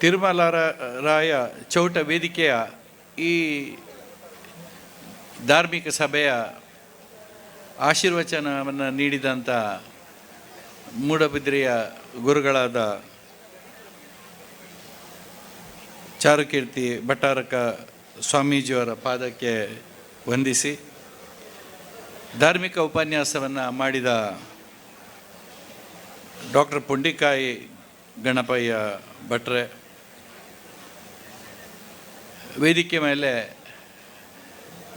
ತಿರುಮಲ ರಾಯ ಚೌಟ ವೇದಿಕೆಯ ಈ ಧಾರ್ಮಿಕ ಸಭೆಯ ಆಶೀರ್ವಚನವನ್ನು ನೀಡಿದಂಥ ಮೂಡಬಿದ್ರೆಯ ಗುರುಗಳಾದ ಚಾರುಕೀರ್ತಿ ಭಟ್ಟಾರಕ ಸ್ವಾಮೀಜಿಯವರ ಪಾದಕ್ಕೆ ವಂದಿಸಿ ಧಾರ್ಮಿಕ ಉಪನ್ಯಾಸವನ್ನು ಮಾಡಿದ ಡಾಕ್ಟರ್ ಪುಂಡಿಕಾಯಿ ಗಣಪಯ್ಯ ಭಟ್ರೆ ವೇದಿಕೆ ಮೇಲೆ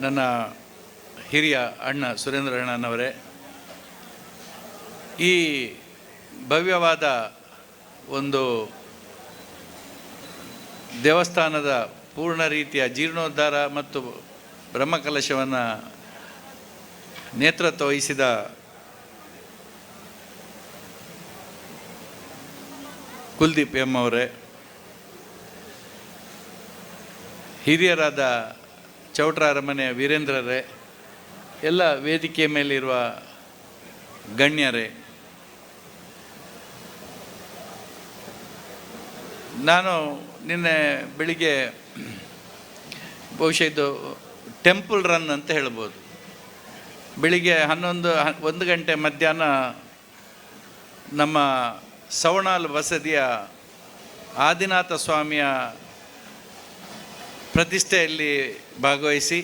ನನ್ನ ಹಿರಿಯ ಅಣ್ಣ ಸುರೇಂದ್ರ ಅಣ್ಣನವರೇ, ಈ ಭವ್ಯವಾದ ಒಂದು ದೇವಸ್ಥಾನದ ಪೂರ್ಣ ರೀತಿಯ ಜೀರ್ಣೋದ್ಧಾರ ಮತ್ತು ಬ್ರಹ್ಮಕಲಶವನ್ನು ನೇತೃತ್ವ ವಹಿಸಿದ ಕುಲ್ದೀಪ್ ಎಂ ಅವರೇ ಹಿರಿಯರಾದ ಚೌಟ್ರ ಅರಮನೆಯ ವೀರೇಂದ್ರರೇ, ಎಲ್ಲ ವೇದಿಕೆಯ ಮೇಲಿರುವ ಗಣ್ಯರೇ, ನಾನು ನಿನ್ನೆ ಬೆಳಿಗ್ಗೆ ಬಹುಶಃ ಇದು ಟೆಂಪಲ್ ರನ್ ಅಂತ ಹೇಳ್ಬೋದು. ಬೆಳಿಗ್ಗೆ ಹನ್ನೊಂದು, ಒಂದು ಗಂಟೆ ಮಧ್ಯಾಹ್ನ ನಮ್ಮ ಸವಣಾಲ್ ವಸದಿಯ ಆದಿನಾಥ ಸ್ವಾಮಿಯ ಪ್ರತಿಷ್ಠೆಯಲ್ಲಿ ಭಾಗವಹಿಸಿ,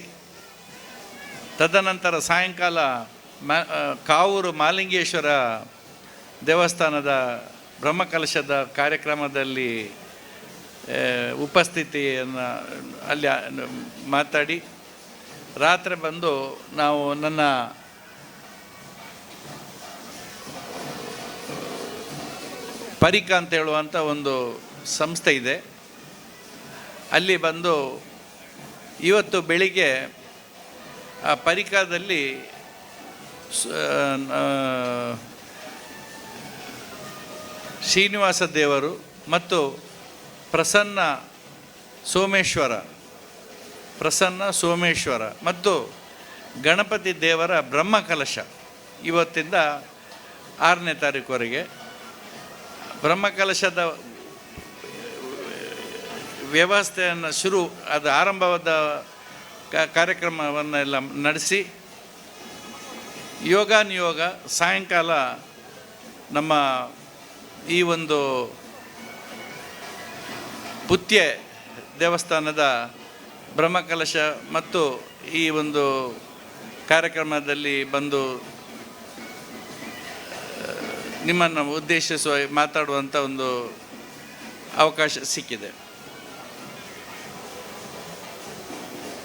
ತದನಂತರ ಸಾಯಂಕಾಲ ಮ ಕಾವೂರು ಮಾಲಿಂಗೇಶ್ವರ ದೇವಸ್ಥಾನದ ಬ್ರಹ್ಮಕಲಶದ ಕಾರ್ಯಕ್ರಮದಲ್ಲಿ ಉಪಸ್ಥಿತಿಯನ್ನು ಅಲ್ಲಿ ಮಾತಾಡಿ, ರಾತ್ರಿ ಬಂದು ನಾವು ನನ್ನ ಪರಿಕ ಅಂತ ಹೇಳುವಂಥ ಒಂದು ಸಂಸ್ಥೆ ಇದೆ. ಅಲ್ಲಿ ಬಂದು ಇವತ್ತು ಬೆಳಿಗ್ಗೆ ಆ ಪರಿಕರದಲ್ಲಿ ಸ- ಶ್ರೀನಿವಾಸ ದೇವರು ಮತ್ತು ಪ್ರಸನ್ನ ಸೋಮೇಶ್ವರ ಪ್ರಸನ್ನ ಸೋಮೇಶ್ವರ ಮತ್ತು ಗಣಪತಿ ದೇವರ ಬ್ರಹ್ಮಕಲಶ ಇವತ್ತಿಂದ ಆರನೇ ತಾರೀಕುವರೆಗೆ ಬ್ರಹ್ಮಕಲಶದ ವ್ಯವಸ್ಥೆಯನ್ನು ಶುರು, ಅದು ಆರಂಭವಾದ ಕಾರ್ಯಕ್ರಮವನ್ನೆಲ್ಲ ನಡೆಸಿ ಯೋಗಾನುಯೋಗ ಸಾಯಂಕಾಲ ನಮ್ಮ ಈ ಒಂದು ಪುತ್ಯ ದೇವಸ್ಥಾನದ ಬ್ರಹ್ಮಕಲಶ ಮತ್ತು ಈ ಒಂದು ಕಾರ್ಯಕ್ರಮದಲ್ಲಿ ಬಂದು, ನಿಮ್ಮನ್ನು ಉದ್ದೇಶಿಸುವ ಮಾತಾಡುವಂಥ ಒಂದು ಅವಕಾಶ ಸಿಕ್ಕಿದೆ.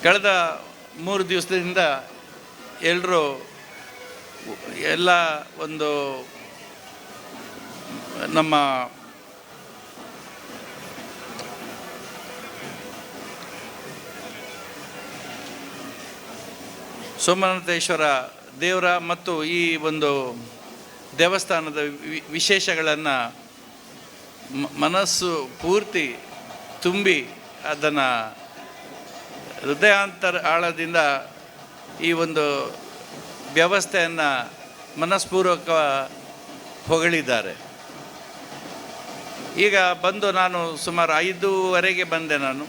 ಕಳೆದ ಮೂರು ದಿವಸದಿಂದ ಎಲ್ಲರೂ ಎಲ್ಲ ಒಂದು ನಮ್ಮ ಸೋಮನಾಥೇಶ್ವರ ದೇವರ ಮತ್ತು ಈ ಒಂದು ದೇವಸ್ಥಾನದ ವಿಶೇಷಗಳನ್ನು ಮನಸ್ಸು ಪೂರ್ತಿ ತುಂಬಿ ಅದನ್ನು ಹೃದಯಾಂತರ ಆಳದಿಂದ ಈ ಒಂದು ವ್ಯವಸ್ಥೆಯನ್ನು ಮನಸ್ಪೂರ್ವಕ ಹೊಗಳಿದ್ದಾರೆ. ಈಗ ಬಂದು ನಾನು ಸುಮಾರು ಐದೂವರೆಗೆ ಬಂದೆ ನಾನು.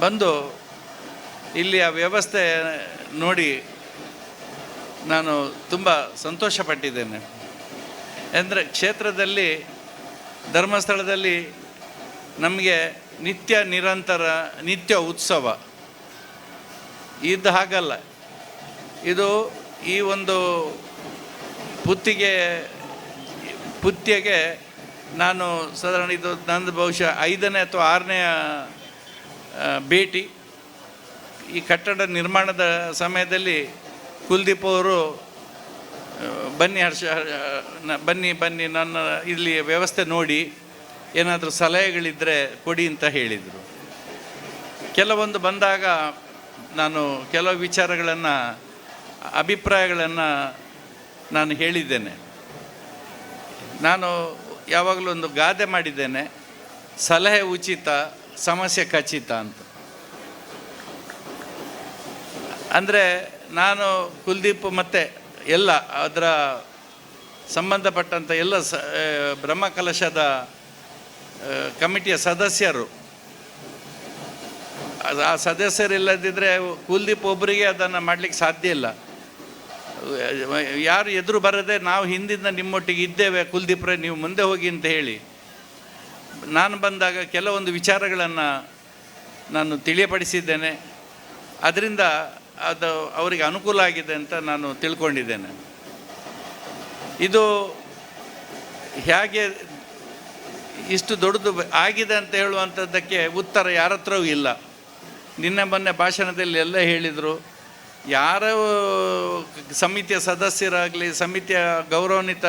ಬಂದು ಇಲ್ಲಿಯ ವ್ಯವಸ್ಥೆ ನೋಡಿ ನಾನು ತುಂಬ ಸಂತೋಷಪಟ್ಟಿದ್ದೇನೆ. ಅಂದರೆ ಕ್ಷೇತ್ರದಲ್ಲಿ, ಧರ್ಮಸ್ಥಳದಲ್ಲಿ ನಮಗೆ ನಿತ್ಯ ನಿರಂತರ, ನಿತ್ಯ ಉತ್ಸವ. ಇದು ಹಾಗಲ್ಲ. ಇದು ಈ ಒಂದು ಪುತ್ತಿಗೆ, ಪುತ್ಯಗೆ ನಾನು ಸಾಧಾರಣ ಇದು ನಂದು ಬಹುಶಃ ಐದನೇ ಅಥವಾ ಆರನೇ ಭೇಟಿ. ಈ ಕಟ್ಟಡ ನಿರ್ಮಾಣದ ಸಮಯದಲ್ಲಿ ಕುಲ್ದೀಪ್ ಅವರು ಬನ್ನಿ ಹರ್ಷ ಬನ್ನಿ ಬನ್ನಿ ನನ್ನ ಇಲ್ಲಿ ವ್ಯವಸ್ಥೆ ನೋಡಿ, ಏನಾದರೂ ಸಲಹೆಗಳಿದ್ದರೆ ಕೊಡಿ ಅಂತ ಹೇಳಿದರು. ಕೆಲವೊಂದು ಬಂದಾಗ ನಾನು ಕೆಲವು ವಿಚಾರಗಳನ್ನು, ಅಭಿಪ್ರಾಯಗಳನ್ನು ನಾನು ಹೇಳಿದ್ದೇನೆ. ನಾನು ಯಾವಾಗಲೂ ಒಂದು ಗಾದೆ ಮಾಡಿದ್ದೇನೆ, ಸಲಹೆ ಉಚಿತ, ಸಮಸ್ಯೆ ಖಚಿತ ಅಂತ. ಅಂದರೆ ನಾನು ಕುಲ್ದೀಪ್ ಮತ್ತು ಎಲ್ಲ ಅದರ ಸಂಬಂಧಪಟ್ಟಂಥ ಎಲ್ಲ ಸ ಬ್ರಹ್ಮಕಲಶದ ಕಮಿಟಿಯ ಸದಸ್ಯರು. ಆ ಸದಸ್ಯರಿಲ್ಲದಿದ್ದರೆ ಕುಲ್ದೀಪ್ ಒಬ್ಬರಿಗೆ ಅದನ್ನು ಮಾಡಲಿಕ್ಕೆ ಸಾಧ್ಯ ಇಲ್ಲ. ಯಾರು ಎದುರು ಬರದೆ ನಾವು ಹಿಂದಿಂದ ನಿಮ್ಮೊಟ್ಟಿಗೆ ಇದ್ದೇವೆ, ಕುಲ್ದೀಪ್ರೆ ನೀವು ಮುಂದೆ ಹೋಗಿ ಅಂತ ಹೇಳಿ. ನಾನು ಬಂದಾಗ ಕೆಲವೊಂದು ವಿಚಾರಗಳನ್ನು ನಾನು ತಿಳಿಯಪಡಿಸಿದ್ದೇನೆ. ಅದರಿಂದ ಅದು ಅವರಿಗೆ ಅನುಕೂಲ ಆಗಿದೆ ಅಂತ ನಾನು ತಿಳ್ಕೊಂಡಿದ್ದೇನೆ. ಇದು ಹೇಗೆ ಇಷ್ಟು ದೊಡ್ಡದು ಆಗಿದೆ ಅಂತ ಹೇಳುವಂಥದ್ದಕ್ಕೆ ಉತ್ತರ ಯಾರ ಹತ್ರವೂ ಇಲ್ಲ. ನಿನ್ನೆ ಮೊನ್ನೆ ಭಾಷಣದಲ್ಲಿ ಎಲ್ಲ ಹೇಳಿದರು. ಯಾರ ಸಮಿತಿಯ ಸದಸ್ಯರಾಗಲಿ, ಸಮಿತಿಯ ಗೌರವಾನ್ವಿತ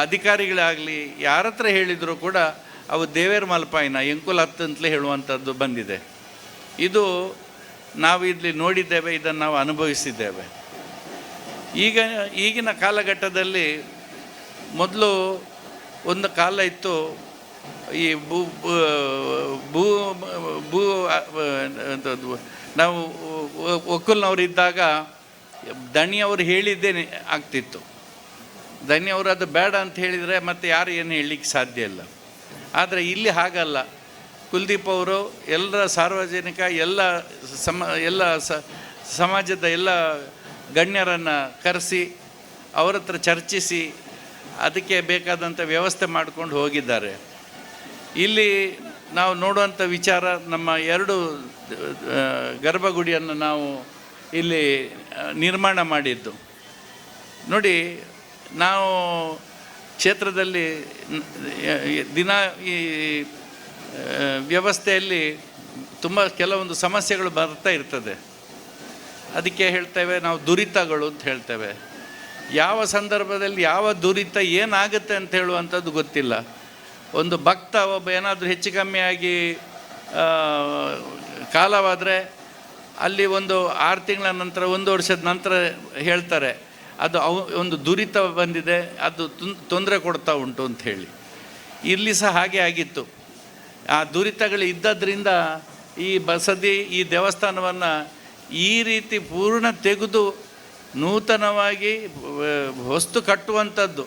ಅಧಿಕಾರಿಗಳಾಗಲಿ ಯಾರ ಹತ್ರ ಹೇಳಿದರೂ ಕೂಡ ಅವು ದೇವೇರ್ ಮಲ್ಪಾಯಿನ, ಎಂಕುಲ್ ಹತ್ತಂತಲೇ ಹೇಳುವಂಥದ್ದು ಬಂದಿದೆ. ಇದು ನಾವು ಇಲ್ಲಿ ನೋಡಿದ್ದೇವೆ, ಇದನ್ನು ನಾವು ಅನುಭವಿಸಿದ್ದೇವೆ. ಈಗ, ಈಗಿನ ಕಾಲಘಟ್ಟದಲ್ಲಿ ಮೊದಲು ಒಂದು ಕಾಲ ಇತ್ತು ಈ ಭೂ ಭೂ ಭೂ ನಾವು ಒಕ್ಕಲ್ನವ್ರು ಇದ್ದಾಗ ದಣಿಯವರು ಹೇಳಿದ್ದೇನೆ ಆಗ್ತಿತ್ತು. ದಣಿಯವರು ಅದು ಬೇಡ ಅಂತ ಹೇಳಿದರೆ ಮತ್ತೆ ಯಾರು ಏನು ಹೇಳಲಿಕ್ಕೆ ಸಾಧ್ಯ ಇಲ್ಲ. ಆದರೆ ಇಲ್ಲಿ ಹಾಗಲ್ಲ. ಕುಲ್ದೀಪ್ ಅವರು ಎಲ್ಲರ ಸಾರ್ವಜನಿಕ, ಎಲ್ಲ ಸಮ, ಎಲ್ಲ ಸಮಾಜದ ಎಲ್ಲ ಗಣ್ಯರನ್ನು ಕರೆಸಿ, ಅವರ ಹತ್ರ ಚರ್ಚಿಸಿ, ಅದಕ್ಕೆ ಬೇಕಾದಂಥ ವ್ಯವಸ್ಥೆ ಮಾಡಿಕೊಂಡು ಹೋಗಿದ್ದಾರೆ. ಇಲ್ಲಿ ನಾವು ನೋಡುವಂಥ ವಿಚಾರ ನಮ್ಮ ಎರಡು ಗರ್ಭಗುಡಿಯನ್ನು ನಾವು ಇಲ್ಲಿ ನಿರ್ಮಾಣ ಮಾಡಿದ್ದು. ನೋಡಿ, ನಾವು ಕ್ಷೇತ್ರದಲ್ಲಿ, ದಿನ ಈ ವ್ಯವಸ್ಥೆಯಲ್ಲಿ ತುಂಬ ಕೆಲವೊಂದು ಸಮಸ್ಯೆಗಳು ಬರ್ತಾ ಇರ್ತದೆ. ಅದಕ್ಕೆ ಹೇಳ್ತೇವೆ, ನಾವು ದುರಿತಗಳು ಅಂತ ಹೇಳ್ತೇವೆ. ಯಾವ ಸಂದರ್ಭದಲ್ಲಿ ಯಾವ ದುರಿತ ಏನಾಗುತ್ತೆ ಅಂತ ಹೇಳುವಂಥದ್ದು ಗೊತ್ತಿಲ್ಲ. ಒಂದು ಭಕ್ತ ಒಬ್ಬ ಏನಾದರೂ ಹೆಚ್ಚು ಕಮ್ಮಿಯಾಗಿ ಕಾಲವಾದರೆ ಅಲ್ಲಿ ಒಂದು ಆರು ತಿಂಗಳ ನಂತರ, ಒಂದು ವರ್ಷದ ನಂತರ ಹೇಳ್ತಾರೆ, ಅದು ಅವು, ಒಂದು ದುರಿತ ಬಂದಿದೆ, ಅದು ತೊಂದರೆ ಕೊಡ್ತಾ ಉಂಟು ಅಂತ ಹೇಳಿ. ಇಲ್ಲಿ ಸಹ ಹಾಗೆ ಆಗಿತ್ತು. ಆ ದುರಿತಗಳು ಇದ್ದದ್ರಿಂದ ಈ ಬಸದಿ, ಈ ದೇವಸ್ಥಾನವನ್ನು ಈ ರೀತಿ ಪೂರ್ಣ ತೆಗೆದು ನೂತನವಾಗಿ ವಸ್ತು ಕಟ್ಟುವಂಥದ್ದು.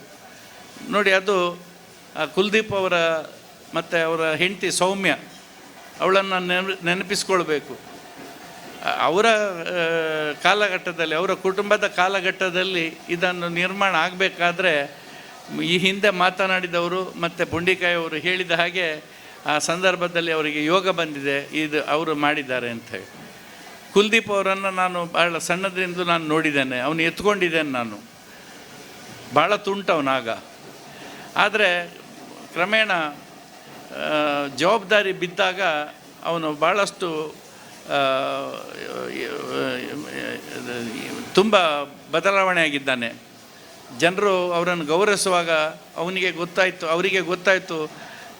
ನೋಡಿ, ಅದು ಕುಲ್ದೀಪ್ ಅವರ ಮತ್ತು ಅವರ ಹೆಂಡತಿ ಸೌಮ್ಯ ಅವಳನ್ನು ನೆನ, ನೆನಪಿಸ್ಕೊಳ್ಬೇಕು. ಅವರ ಕಾಲಘಟ್ಟದಲ್ಲಿ, ಅವರ ಕುಟುಂಬದ ಕಾಲಘಟ್ಟದಲ್ಲಿ ಇದನ್ನು ನಿರ್ಮಾಣ ಆಗಬೇಕಾದ್ರೆ ಈ ಹಿಂದೆ ಮಾತನಾಡಿದವರು ಮತ್ತು ಪುಂಡಿಕಾಯಿ ಅವರು ಹೇಳಿದ ಹಾಗೆ ಆ ಸಂದರ್ಭದಲ್ಲಿ ಅವರಿಗೆ ಯೋಗ ಬಂದಿದೆ, ಇದು ಅವರು ಮಾಡಿದ್ದಾರೆ ಅಂತ ಹೇಳಿ. ಕುಲ್ದೀಪ್ ಅವರನ್ನು ನಾನು ಭಾಳ ಸಣ್ಣದ್ರಿಂದ ನಾನು ನೋಡಿದ್ದೇನೆ, ಅವನು ಎತ್ಕೊಂಡಿದ್ದೇನೆ ನಾನು. ಭಾಳ ತುಂಟವನಾಗ. ಆದರೆ ಕ್ರಮೇಣ ಜವಾಬ್ದಾರಿ ಬಿದ್ದಾಗ ಅವನು ಭಾಳಷ್ಟು ತುಂಬ ಬದಲಾವಣೆ ಆಗಿದ್ದಾನೆ ಜನರು ಅವರನ್ನು ಗೌರವಿಸುವಾಗ ಅವನಿಗೆ ಗೊತ್ತಾಯಿತು, ಅವರಿಗೆ ಗೊತ್ತಾಯಿತು,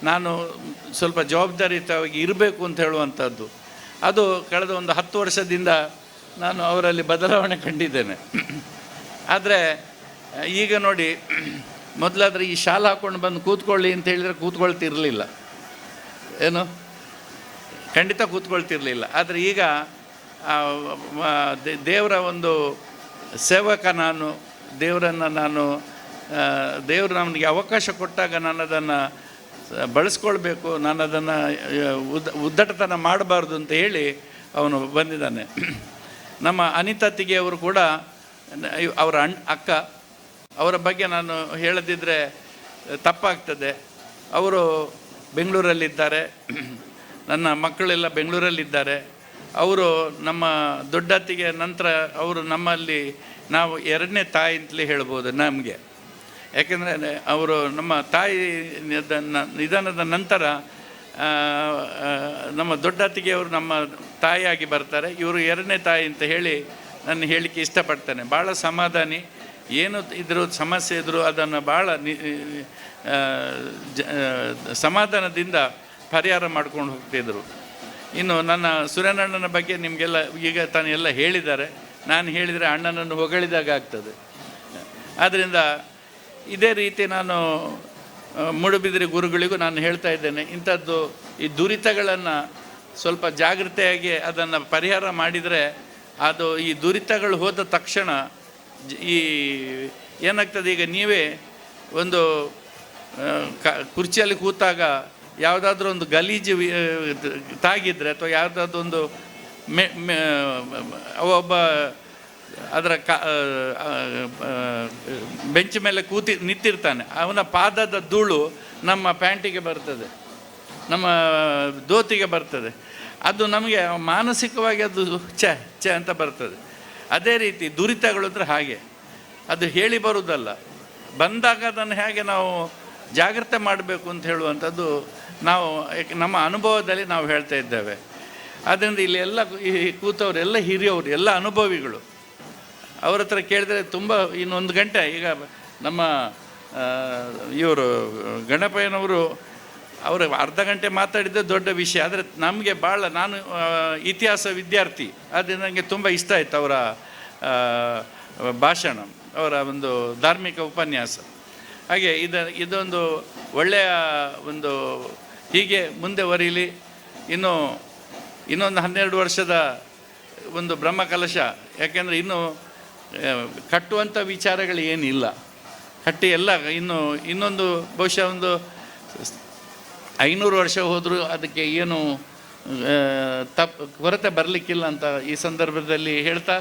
ನಾನು ಸ್ವಲ್ಪ ಜವಾಬ್ದಾರಿಯುತವಾಗಿ ಇರಬೇಕು ಅಂತ ಹೇಳುವಂಥದ್ದು. ಅದು ಕಳೆದ ಒಂದು ಹತ್ತು ವರ್ಷದಿಂದ ನಾನು ಅವರಲ್ಲಿ ಬದಲಾವಣೆ ಕಂಡಿದ್ದೇನೆ. ಆದರೆ, ಈಗ ನೋಡಿ ಮೊದಲಾದರೆ ಈ ಶಾಲ್ ಹಾಕ್ಕೊಂಡು ಬಂದು ಕೂತ್ಕೊಳ್ಳಿ ಅಂತ ಹೇಳಿದರೆ ಕೂತ್ಕೊಳ್ತಿರಲಿಲ್ಲ. ಏನು? ಖಂಡಿತ ಕೂತ್ಕೊಳ್ತಿರಲಿಲ್ಲ. ಆದರೆ ಈಗ ದೇವರ ಒಂದು ಸೇವಕ ನಾನು, ದೇವರನ್ನು ನಾನು ದೇವರು ನಮಗೆ ಅವಕಾಶ ಕೊಟ್ಟಾಗ ನಾನು ಅದನ್ನು ಬಳಸ್ಕೊಳ್ಬೇಕು ನಾನು ಅದನ್ನು ಉದ್, ಉದ್ದಟತನ ಮಾಡಬಾರ್ದು ಅಂತ ಹೇಳಿ ಅವನು ಬಂದಿದ್ದಾನೆ. ನಮ್ಮ ಅನಿತಾ ಅವರು ಕೂಡ ಅವರ ಅಣ್ಣ, ಅಕ್ಕ ಅವರ ಬಗ್ಗೆ ನಾನು ಹೇಳದಿದ್ದರೆ ತಪ್ಪಾಗ್ತದೆ. ಅವರು ಬೆಂಗಳೂರಲ್ಲಿದ್ದಾರೆ. ನನ್ನ ಮಕ್ಕಳೆಲ್ಲ ಬೆಂಗಳೂರಲ್ಲಿದ್ದಾರೆ. ಅವರು ನಮ್ಮ ದೊಡ್ಡತ್ತಿಗೆ ನಂತರ ಅವರು ನಮ್ಮಲ್ಲಿ ನಾವು ಎರಡನೇ ತಾಯಿ ಅಂತಲೇ ಹೇಳ್ಬೋದು ನಮಗೆ. ಯಾಕೆಂದರೆ ಅವರು ನಮ್ಮ ತಾಯಿ ನಿಧನ- ನಿಧನದ ನಂತರ ನಮ್ಮ ದೊಡ್ಡತ್ತಿಗೆ ಅವರು ನಮ್ಮ ತಾಯಿಯಾಗಿ ಬರ್ತಾರೆ. ಇವರು ಎರಡನೇ ತಾಯಿ ಅಂತ ಹೇಳಿ ನಾನು ಹೇಳಿಕೆ ಇಷ್ಟಪಡ್ತೇನೆ. ಭಾಳ ಸಮಾಧಾನಿ. ಏನು ಇದ್ರು ಸಮಸ್ಯೆ ಇದ್ದರೂ ಅದನ್ನು ಭಾಳ ಸಮಾಧಾನದಿಂದ ಪರಿಹಾರ ಮಾಡ್ಕೊಂಡು ಹೋಗ್ತಿದ್ರು. ಇನ್ನು ನನ್ನ ಸುರೇನಣ್ಣನ ಬಗ್ಗೆ ನಿಮಗೆಲ್ಲ ಈಗ ತಾನು ಎಲ್ಲ ಹೇಳಿದ್ದಾರೆ. ನಾನು ಹೇಳಿದರೆ ಅಣ್ಣನನ್ನು ಹೊಗಳಿದಾಗ ಆಗ್ತದೆ. ಆದ್ದರಿಂದ ಇದೇ ರೀತಿ ನಾನು ಮೂಡುಬಿದಿರೆ ಗುರುಗಳಿಗೂ ನಾನು ಹೇಳ್ತಾ ಇದ್ದೇನೆ, ಇಂಥದ್ದು ಈ ದುರಿತಗಳನ್ನು ಸ್ವಲ್ಪ ಜಾಗೃತೆಯಾಗಿ ಅದನ್ನು ಪರಿಹಾರ ಮಾಡಿದರೆ ಅದು ಈ ದುರಿತಗಳು ಹೋದ ತಕ್ಷಣ ಈ ಏನಾಗ್ತದೆ ಈಗ ನೀವೇ ಒಂದು ಕ, ಕುರ್ಚಿಯಲ್ಲಿ ಕೂತಾಗ ಯಾವುದಾದ್ರೂ ಒಂದು ಗಲೀಜು ತಾಗಿದ್ರೆ ಅಥವಾ ಯಾವುದಾದ್ರೂ ಒಂದು ಮೆ, ಮೆ- ಒಬ್ಬ ಅದರ ಕ ಬೆಂಚ್ ಮೇಲೆ ಕೂತಿ ನಿಂತಿರ್ತಾನೆ. ಅವನ ಪಾದದ ಧೂಳು ನಮ್ಮ ಪ್ಯಾಂಟಿಗೆ ಬರ್ತದೆ. ನಮ್ಮ ಧೋತಿಗೆ ಬರ್ತದೆ. ಅದು ನಮಗೆ ಮಾನಸಿಕವಾಗಿ ಅದು ಚ ಛೆ ಅಂತ ಬರ್ತದೆ. ಅದೇ ರೀತಿ ದುರಿತಗಳು ಅಂದರೆ ಹಾಗೆ. ಅದು ಹೇಳಿ ಬರುವುದಲ್ಲ. ಬಂದಾಗ ಅದನ್ನು ಹೇಗೆ ನಾವು ಜಾಗ್ರತೆ ಮಾಡಬೇಕು ಅಂತ ಹೇಳುವಂಥದ್ದು ನಾವು ನಮ್ಮ ಅನುಭವದಲ್ಲಿ ನಾವು ಹೇಳ್ತಾ ಇದ್ದೇವೆ. ಆದ್ದರಿಂದ ಇಲ್ಲಿ ಎಲ್ಲ ಈ ಕೂತವರು ಎಲ್ಲ ಹಿರಿಯವರು, ಎಲ್ಲ ಅನುಭವಿಗಳು. ಅವ್ರ ಹತ್ರ ಕೇಳಿದರೆ ತುಂಬ ಇನ್ನೊಂದು ಗಂಟೆ, ಈಗ ನಮ್ಮ ಇವರು ಗಣಪಯ್ಯನವರು ಅವರು ಅರ್ಧ ಗಂಟೆ ಮಾತಾಡಿದ್ದು ದೊಡ್ಡ ವಿಷಯ. ಆದರೆ ನಮಗೆ ಭಾಳ ನಾನು ಇತಿಹಾಸ ವಿದ್ಯಾರ್ಥಿ. ಆದರೆ ನನಗೆ ತುಂಬ ಇಷ್ಟ ಆಯಿತು ಅವರ ಭಾಷಣ, ಅವರ ಒಂದು ಧಾರ್ಮಿಕ ಉಪನ್ಯಾಸ. ಹಾಗೆ ಇದ, ಇದೊಂದು ಒಳ್ಳೆಯ ಒಂದು ಹೀಗೆ ಮುಂದೆ ವರೀಲಿ ಇನ್ನು, ಇನ್ನೊಂದು ಹನ್ನೆರಡು ವರ್ಷದ ಒಂದು ಬ್ರಹ್ಮಕಲಶ. ಯಾಕೆಂದರೆ ಇನ್ನು ಕಟ್ಟುವಂಥ ವಿಚಾರಗಳು ಏನಿಲ್ಲ. ಕಟ್ಟಿ ಎಲ್ಲ ಇನ್ನು, ಇನ್ನೊಂದು, ಬಹುಶಃ ಒಂದು ಐನೂರು ವರ್ಷ ಹೋದರೂ ಅದಕ್ಕೆ ಏನು ತಪ್, ಕೊರತೆ ಬರಲಿಕ್ಕಿಲ್ಲ ಅಂತ ಈ ಸಂದರ್ಭದಲ್ಲಿ ಹೇಳ್ತಾ,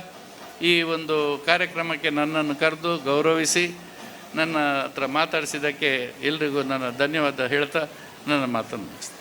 ಈ ಒಂದು ಕಾರ್ಯಕ್ರಮಕ್ಕೆ ನನ್ನನ್ನು ಕರೆದು ಗೌರವಿಸಿ, ನನ್ನ ಹತ್ರ ಮಾತಾಡಿಸಿದ್ದಕ್ಕೆ ಎಲ್ರಿಗೂ ನನ್ನ ಧನ್ಯವಾದ ಹೇಳ್ತಾ, ನನ್ನ ಮಾತನ್ನು ಮುಗಿಸ್ತೇನೆ.